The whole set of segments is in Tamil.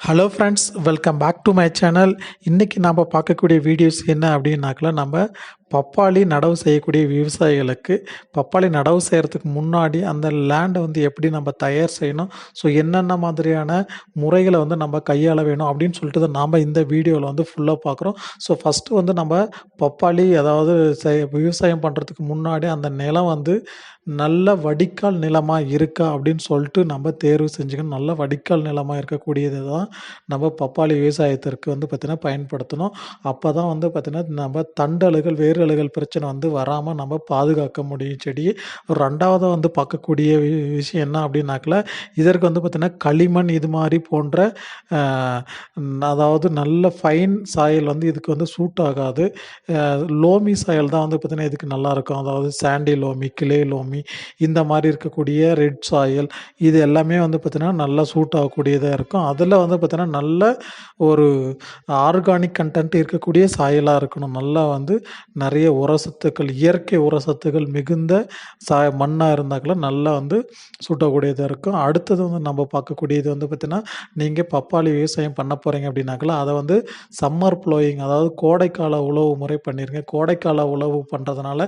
Hello friends welcome back to my channel இன்றைக்கி நாம் பார்க்கக்கூடிய வீடியோஸ் என்ன அப்படின்னாக்கில் நம்ம பப்பாளி நடவு செய்யக்கூடிய விவசாயிகளுக்கு பப்பாளி நடவு செய்கிறதுக்கு முன்னாடி அந்த லேண்டை வந்து எப்படி நம்ம தயார் செய்யணும்? ஸோ என்னென்ன மாதிரியான முறைகளை வந்து நம்ம கையாள வேணும் அப்படின்னு சொல்லிட்டு தான் நாம் இந்த வீடியோவில் வந்து ஃபுல்லாக பார்க்குறோம். ஸோ ஃபஸ்ட்டு வந்து நம்ம பப்பாளி அதாவது விவசாயம் பண்ணுறதுக்கு முன்னாடி அந்த நிலம் வந்து நல்ல வடிகால் நிலமாக இருக்கா அப்படின்னு சொல்லிட்டு நம்ம தேர்வு செஞ்சுக்கணும். நல்ல வடிகால் நிலமாக இருக்கக்கூடியது தான் நம்ம பப்பாளி விவசாயத்திற்கு வந்து பார்த்திங்கன்னா பயன்படுத்தணும். அப்போ தான் வந்து பார்த்திங்கன்னா நம்ம தண்டலுகள் வேரலுகள் பிரச்சனை வந்து வராமல் நம்ம பாதுகாக்க முடியும். செடியை ரெண்டாவதாக வந்து பார்க்கக்கூடிய விஷயம் என்ன அப்படின்னாக்கல இதற்கு வந்து பார்த்திங்கன்னா களிமண் இது மாதிரி போன்ற அதாவது நல்ல ஃபைன் சாயல் வந்து இதுக்கு வந்து சூட் ஆகாது. லோமி சாயல் தான் வந்து பார்த்திங்கன்னா இதுக்கு நல்லாயிருக்கும் அதாவது சாண்டி லோமி கிளே லோமி இந்த மாதிரி இருக்கக்கூடிய ரெட் சாயல் இது எல்லாமே வந்து பார்த்திங்கன்னா நல்லா சூட் ஆகக்கூடியதாக இருக்கும். அதில் வந்து பார்த்திங்கன்னா நல்ல ஒரு ஆர்கானிக் கண்டென்ட் இருக்கக்கூடிய சாயலாக இருக்கணும். நல்லா வந்து நிறைய உரசத்துக்கள் இயற்கை உரசத்துக்கள் மிகுந்த சா மண்ணாக இருந்தாக்கெல்லாம் நல்லா வந்து சூட்டக்கூடியதாக இருக்கும். அடுத்தது வந்து நம்ம பார்க்கக்கூடியது வந்து பார்த்திங்கன்னா நீங்கள் பப்பாளி விவசாயம் பண்ண போகிறீங்க அப்படின்னாக்கலாம் அதை வந்து சம்மர் ப்ளோயிங் அதாவது கோடைக்கால உழவு முறை பண்ணிடுங்க கோடைக்கால உழவு பண்ணுறதுனால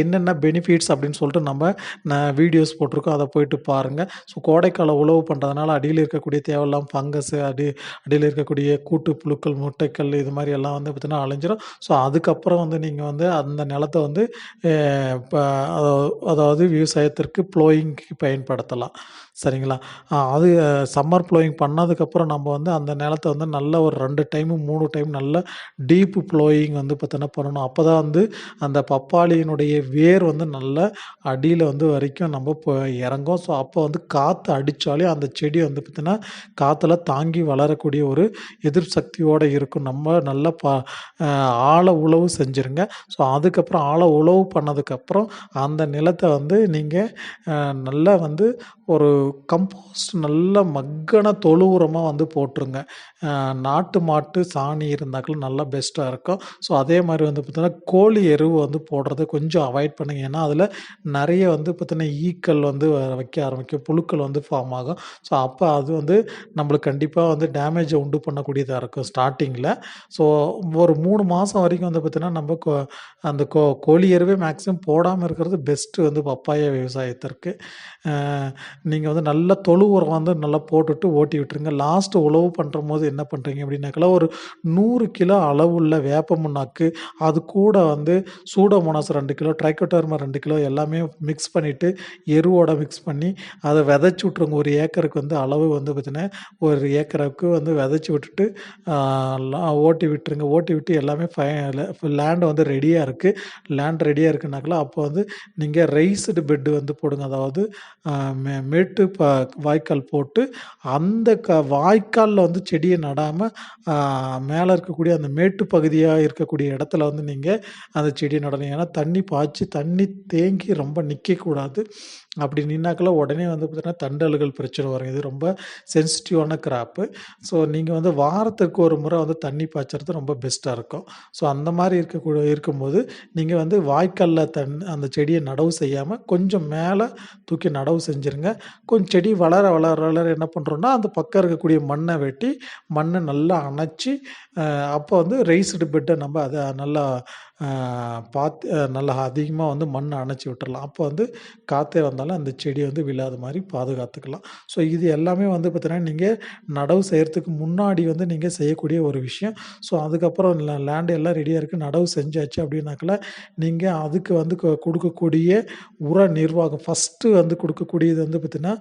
என்னென்ன பெனிஃபிட்ஸ் அப்படின்னு சொல்லிட்டு நம்ம நான் வீடியோஸ் போட்டிருக்கோம். அதை போயிட்டு பாருங்கள் ஸோ கோடைக்கால உழவு பண்ணுறதுனால அடியில் இருக்கக்கூடிய தேவையில்லாம் ஃபங்கஸ் அடி அடியில் இருக்கக்கூடிய கூட்டு புழுக்கள் முட்டைக்கல் இது மாதிரி எல்லாம் வந்து பார்த்திங்கன்னா அழிஞ்சிடும் ஸோ அதுக்கப்புறம் வந்து நீங்கள் வந்து அந்த நிலத்தை வந்து இப்போ அதாவது விவசாயத்திற்கு ப்ளோயிங்க்கு பயன்படுத்தலாம். சரிங்களா? அது சம்மர் ப்ளோயிங் பண்ணதுக்கப்புறம் நம்ம வந்து அந்த நிலத்தை வந்து நல்ல ஒரு ரெண்டு டைமு மூணு டைம் நல்ல டீப்பு ப்ளோயிங் வந்து பார்த்தோன்னா பண்ணணும். அப்போ தான் வந்து அந்த பப்பாளியினுடைய வேர் வந்து நல்ல அடியில் வந்து வரைக்கும் நம்ம இப்போ இறங்கும். ஸோ அப்போ வந்து காற்று அடித்தாலே அந்த செடி வந்து பார்த்திங்கன்னா காற்றுல தாங்கி வளரக்கூடிய ஒரு எதிர் சக்தியோடு இருக்கும். நம்ம நல்லா ப ஆழ உழவு செஞ்சுருங்க. ஸோ அதுக்கப்புறம் ஆழ உழவு பண்ணதுக்கப்புறம் அந்த நிலத்தை வந்து நீங்கள் நல்லா வந்து ஒரு கம்போஸ்ட் நல்ல மக்கன தொழு உரமாக வந்து போட்டுருங்க. நாட்டு மாட்டு சாணி இருந்தாக்கள் நல்லா பெஸ்ட்டாக இருக்கும். ஸோ அதே மாதிரி வந்து பார்த்திங்கன்னா கோழி எருவு வந்து போடுறத கொஞ்சம் அவாய்ட் பண்ணுங்க. ஏன்னா அதில் நிறைய வந்து பார்த்திங்கன்னா ஈக்கள் வந்து வ- வைக்க ஆரம்பிக்கும். புழுக்கள் வந்து ஃபார்ம் ஆகும். ஸோ அப்போ அது வந்து நம்மளுக்கு கண்டிப்பாக வந்து டேமேஜை உண்டு பண்ணக்கூடியதாக இருக்கும் ஸ்டார்டிங்கில் ஸோ ஒரு மூணு மாதம் வரைக்கும் வந்து பார்த்திங்கன்னா நம்ம கோ அந்த கோ கோழி எருவே மேக்ஸிமம் போடாமல் இருக்கிறது பெஸ்ட்டு வந்து பப்பாய விவசாயத்திற்கு. நீங்கள் வந்து நல்ல தொழு உரம் வந்து நல்லா போட்டுட்டு ஓட்டி விட்டுருங்க லாஸ்ட்டு உழவு பண்ணுற போது என்ன பண்ணுறீங்க அப்படின்னாக்கா ஒரு நூறு கிலோ அளவுள்ள வேப்ப முன்னாக்கு அது கூட வந்து சூடோமோனாஸ் ரெண்டு கிலோ ட்ரைக்கோட்டர்மா ரெண்டு கிலோ எல்லாமே மிக்ஸ் பண்ணிவிட்டு எருவோட மிக்ஸ் பண்ணி அதை விதைச்சி விட்ருங்க ஒரு ஏக்கருக்கு வந்து அளவு வந்து பார்த்தீங்கன்னா ஒரு ஏக்கருக்கு வந்து விதைச்சி விட்டுட்டு ஓட்டி விட்டுருங்க. ஓட்டி விட்டு எல்லாமே ஃபை லேண்ட் வந்து ரெடியாக இருக்குது லேண்ட் ரெடியாக இருக்குனாக்கலாம் அப்போ வந்து நீங்கள் ரைஸ்டு பெட்டு வந்து போடுங்க. அதாவது மே மேட்டு இப்போ வாய்க்கால் போட்டு அந்த க வாய்க்காலில் வந்து செடியை நடாமல் மேலே இருக்கக்கூடிய அந்த மேட்டு பகுதியாக இருக்கக்கூடிய இடத்துல வந்து நீங்கள் அந்த செடியை நடணும். ஏன்னா தண்ணி பாய்ச்சி தண்ணி தேங்கி ரொம்ப நிற்கக்கூடாது அப்படி நின்னாக்கெல்லாம் உடனே வந்து பார்த்திங்கன்னா தண்டல்கள் பிரச்சனை வரும். இது ரொம்ப சென்சிட்டிவான கிராப்பு. ஸோ நீங்கள் வந்து வாரத்துக்கு ஒரு முறை வந்து தண்ணி பாய்ச்சறது ரொம்ப பெஸ்ட்டாக இருக்கும். ஸோ அந்த மாதிரி இருக்கக்கூட இருக்கும்போது நீங்கள் வந்து வாய்க்காலில் தன் அந்த செடியை நடவு செய்யாமல் கொஞ்சம் மேலே தூக்கி நடவு செஞ்சுருங்க. கொஞ்சம் செடி வளர வளர வளர என்ன பண்ணுறோன்னா அந்த பக்கம் இருக்கக்கூடிய மண்ணை வெட்டி மண்ணை நல்லா அணைச்சி அப்போ வந்து ரைஸ்டு பெட்டை நம்ம அதை நல்லா பார்த்து நல்லா அதிகமாக வந்து மண்ணை அணைச்சி விட்டுறலாம். அப்போ வந்து காற்றே வந்தாலும் அந்த செடி வந்து விழாத மாதிரி பாதுகாத்துக்கலாம். ஸோ இது எல்லாமே வந்து பார்த்திங்கன்னா நீங்கள் நடவு செய்கிறதுக்கு முன்னாடி வந்து நீங்கள் செய்யக்கூடிய ஒரு விஷயம். ஸோ அதுக்கப்புறம் லேண்டு எல்லாம் ரெடியாக இருக்குது நடவு செஞ்சாச்சு அப்படின்னாக்கல நீங்கள் அதுக்கு வந்து கொ- கொடுக்கக்கூடிய உர நிர்வாகம் ஃபஸ்ட்டு வந்து கொடுக்கக்கூடியது வந்து பார்த்திங்கன்னா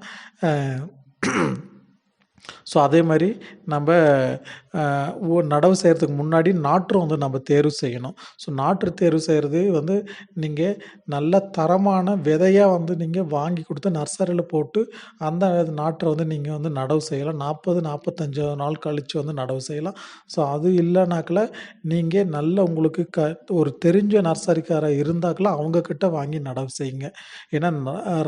ஸோ அதே மாதிரி நம்ம அஹ், நடவு செய்கிறதுக்கு முன்னாடி நாற்று வந்து நம்ம தேர்வு செய்யணும். ஸோ நாற்று தேர்வு செய்கிறது வந்து நீங்கள் நல்ல தரமான விதையாக வந்து நீங்கள் வாங்கி கொடுத்து நர்சரியில் போட்டு அந்த நாற்றை வந்து நீங்கள் வந்து நடவு செய்யலாம். நாற்பது நாற்பத்தஞ்சு நாள் கழித்து வந்து நடவு செய்யலாம். ஸோ அது இல்லைனாக்கில் நீங்கள் நல்ல உங்களுக்கு க ஒரு தெரிஞ்ச நர்சரிக்காரர் இருந்தாக்கில் அவங்கக்கிட்ட வாங்கி நடவு செய்யுங்க. ஏன்னா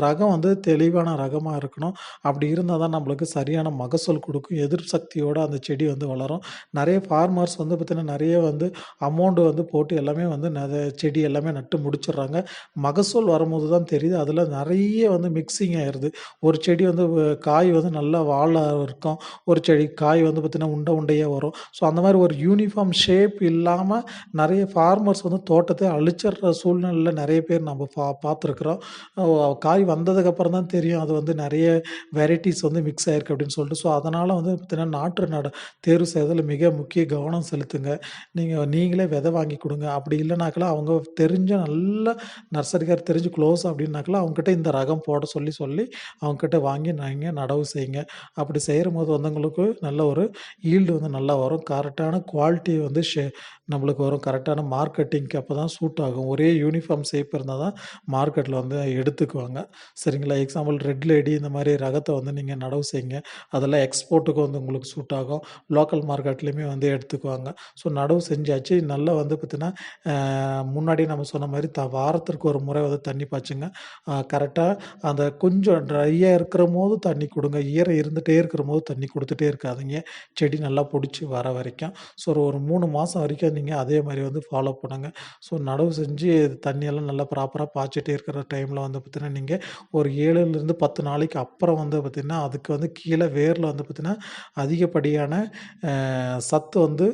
ரகம் வந்து தெளிவான ரகமாக இருக்கணும். அப்படி இருந்தால் தான் நம்மளுக்கு சரியான மகசூல் கொடுக்கும். எதிர்ப்பு சக்தியோடு அந்த செடி வந்து வளரும். நிறைய ஃபார்மர்ஸ் வந்து பார்த்திங்கன்னா நிறைய வந்து அமௌண்ட் வந்து போட்டு எல்லாமே வந்து செடி எல்லாமே நட்டு முடிச்சிடுறாங்க. மகசூல் வரும்போது தான் தெரியுது அதில் நிறைய வந்து மிக்சிங் ஆயிடுது ஒரு செடி வந்து காய் வந்து நல்லா வாழ இருக்கும். ஒரு செடி காய் வந்து பார்த்திங்கன்னா உண்டை உண்டையாக வரும். ஸோ அந்த மாதிரி ஒரு யூனிஃபார்ம் ஷேப் இல்லாமல் நிறைய ஃபார்மர்ஸ் வந்து தோட்டத்தை அழிச்சிடுற சூழ்நிலையில் நிறைய பேர் நம்ம பா பார்த்துருக்குறோம். காய் வந்ததுக்கப்புறம் தான் தெரியும் அது வந்து நிறைய வெரைட்டிஸ் வந்து மிக்ஸ் ஆயிருக்கு அப்படின்னு சொல்லிட்டு. ஸோ அதனால் வந்து பார்த்திங்கன்னா நாற்று நட தேர்வு செய்வதில் மிக முக்கிய கவனம் செலுத்துங்க. நீங்கள் நீங்களே விதை வாங்கி கொடுங்க. அப்படி இல்லைனாக்கெல்லாம் அவங்க தெரிஞ்ச நல்ல நர்சரிக்கார் தெரிஞ்சு க்ளோஸ் அப்படின்னாக்கெல்லாம் அவங்ககிட்ட இந்த ரகம் போட சொல்லி சொல்லி அவங்ககிட்ட வாங்கி நீங்கள் நடவு செய்யுங்க. அப்படி செய்கிற போது நல்ல ஒரு ஈல்டு வந்து நல்லா வரும். கரெக்டான குவாலிட்டி வந்து ஷே நம்மளுக்கு வரும். கரெக்டான மார்க்கெட்டிங்க்கு அப்போ தான் சூட் ஆகும். ஒரே யூனிஃபார்ம் ஷேப் இருந்தால் தான் மார்க்கெட்டில் வந்து எடுத்துக்குவாங்க. சரிங்களா? எக்ஸாம்பிள் ரெட் லேடி இந்த மாதிரி ரகத்தை வந்து நீங்கள் நடவு செய்யுங்க. அதெல்லாம் எக்ஸ்போர்ட்டுக்கு வந்து உங்களுக்கு சூட் ஆகும். லோக்கல் மார்க்கெட் மார்க்கெட்லேயுமே வந்து எடுத்துக்குவாங்க. ஸோ நடவு செஞ்சாச்சு. நல்லா வந்து பார்த்திங்கன்னா முன்னாடி நம்ம சொன்ன மாதிரி த வாரத்திற்கு ஒரு முறை வந்து தண்ணி பாய்ச்சுங்க. கரெக்டாக அந்த கொஞ்சம் ட்ரையாக இருக்கிற போது தண்ணி கொடுங்க. ஈரம் இருந்துகிட்டே இருக்கிற போது தண்ணி கொடுத்துட்டே இருக்காதீங்க. செடி நல்லா பிடிச்சி வர வரைக்கும். ஸோ ஒரு ஒரு மூணு மாதம் வரைக்கும் நீங்கள் அதே மாதிரி வந்து ஃபாலோ பண்ணுங்கள் ஸோ நடவு செஞ்சு தண்ணியெல்லாம் நல்லா ப்ராப்பராக பாய்ச்சிட்டே இருக்கிற டைமில் வந்து பார்த்திங்கன்னா நீங்கள் ஒரு ஏழுலேருந்து பத்து நாளைக்கு அப்புறம் வந்து பார்த்திங்கன்னா அதுக்கு வந்து கீழே வேரில் வந்து பார்த்திங்கன்னா அதிகப்படியான சத்து வந்து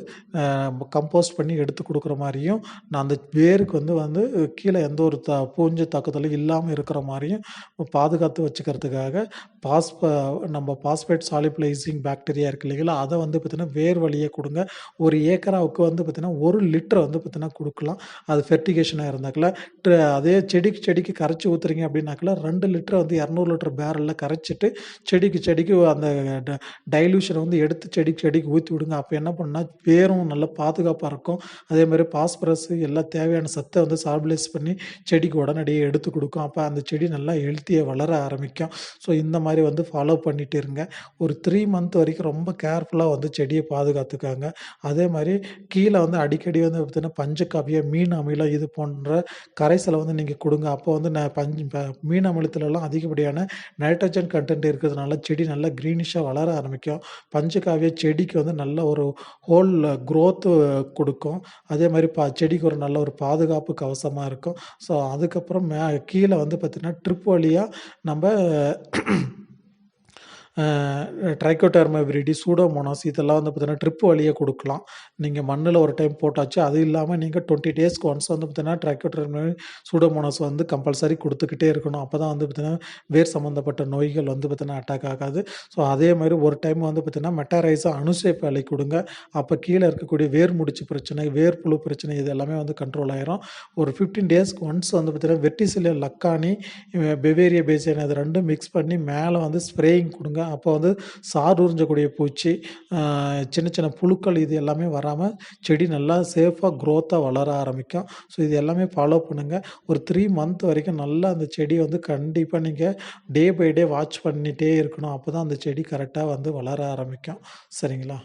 கம்போஸ்ட் பண்ணி எடுத்து கொடுக்குற மாதிரியும் நான் அந்த வேருக்கு வந்து வந்து கீழே எந்த ஒரு த பூஞ்ச தாக்குதலும் இல்லாமல் இருக்கிற மாதிரியும் பாதுகாத்து வச்சுக்கிறதுக்காக பாஸ்ப நம்ம பாஸ்பேட் சாலிப்ளைசிங் பாக்டீரியா இருக்கு இல்லைங்களா? அதை வந்து பார்த்திங்கன்னா வேர் வழியே கொடுங்க. ஒரு ஏக்கராவுக்கு வந்து பார்த்திங்கன்னா ஒரு லிட்டர் வந்து பார்த்திங்கன்னா கொடுக்கலாம். அது ஃபெர்டிகேஷனாக இருந்தாக்கல. ட்ர- அதே செடிக்கு செடிக்கு கரைச்சி ஊற்றுறீங்க அப்படின்னாக்கல ரெண்டு லிட்டர் வந்து இரநூறு லிட்டர் பேரலில் கரைச்சிட்டு செடிக்கு செடிக்கு அந்த டைலூஷனை வந்து எடுத்து செடிக்கு செடிக்கு ஊற்றி விடுங்க. அப்போ என்ன பண்ணால் பேரும் நல்லா பாதுகாப்பாக இருக்கும். அதே மாதிரி பாஸ்பரஸ் எல்லாம் தேவையான சத்தை வந்து சார்பிலைஸ் பண்ணி செடிக்கு உடனடியாக எடுத்து கொடுக்கும். அப்போ அந்த செடி நல்லா ஹெல்த்தியாக வளர ஆரம்பிக்கும். ஸோ இந்த மாதிரி வந்து ஃபாலோ பண்ணிட்டு இருங்க. ஒரு த்ரீ மந்த் வரைக்கும் ரொம்ப கேர்ஃபுல்லாக வந்து செடியை பாதுகாத்துக்காங்க. அதே மாதிரி கீழே வந்து அடிக்கடி வந்து பார்த்தீங்கன்னா பஞ்சகாவியம் மீன் அமிலம் இது போன்ற கரைசலை வந்து நீங்கள் கொடுங்க. அப்போ வந்து நான் பஞ்சு ப- மீன் அமிலத்துலலாம் அதிகப்படியான நைட்ரஜன் கண்டென்ட் இருக்கிறதுனால செடி நல்லா க்ரீனிஷாக வளர ஆரம்பிக்கும். பஞ்சக்காவிய செடிக்கு வந்து நல்ல ஒரு ஹோல் க்ரோத்து கொடுக்கும். அதே மாதிரி பா செடிக்கு ஒரு நல்ல ஒரு பாதுகாப்பு கவசமாக இருக்கும். ஸோ அதுக்கப்புறம் மே கீழே வந்து பார்த்திங்கன்னா ட்ரிப் வழியாக நம்ம ட்ரைக்கோடர்மபிரிடி சூடோமோனாஸ் இதெல்லாம் வந்து பார்த்தீங்கன்னா ட்ரிப் வழியே கொடுக்கலாம். நீங்கள் மண்ணில் ஒரு டைம் போட்டாச்சு அது இல்லாமல் நீங்கள் டுவெண்ட்டி டேஸ்க்கு ஒன்ஸ் வந்து பார்த்தீங்கன்னா ட்ரைக்கோடர்மா சூடோமோனாஸ் வந்து கம்பல்சரி கொடுத்துக்கிட்டே இருக்கணும். அப்போ தான் வந்து பார்த்தீங்கன்னா வேர் சம்மந்தப்பட்ட நோய்கள் வந்து பார்த்தீங்கன்னா அட்டாக் ஆகாது. ஸோ அதே மாதிரி ஒரு டைம் வந்து பார்த்தீங்கன்னா மெட்டாரைஸாக அணுசேப் வேலை கொடுங்க. அப்போ கீழே இருக்கக்கூடிய வேர் முடிச்சு பிரச்சனை வேர் புழு பிரச்சனை இது எல்லாமே வந்து கண்ட்ரோல் ஆயிரும். ஒரு ஃபிஃப்டீன் டேஸ்க்கு ஒன்ஸ் வந்து பார்த்தீங்கன்னா வெட்டிசிலியம் லக்கானி பெவேரிய பேசியன் அது ரெண்டும் மிக்ஸ் பண்ணி மேலே வந்து ஸ்ப்ரேயிங் கொடுங்க. அப்போ வந்து சார் உறிஞ்சக்கூடிய பூச்சி சின்ன சின்ன புழுக்கள் இது எல்லாமே வராமல் செடி நல்லா சேஃபாக க்ரோத்தாக வளர ஆரம்பிக்கும். ஸோ இது எல்லாமே ஃபாலோ பண்ணுங்கள் ஒரு த்ரீ மந்த் வரைக்கும் நல்லா அந்த செடியை வந்து கண்டிப்பாக நீங்கள் டே பை டே வாட்ச் பண்ணிகிட்டே இருக்கணும். அப்போ தான் அந்த செடி கரெக்டாக வந்து வளர ஆரம்பிக்கும். சரிங்களா?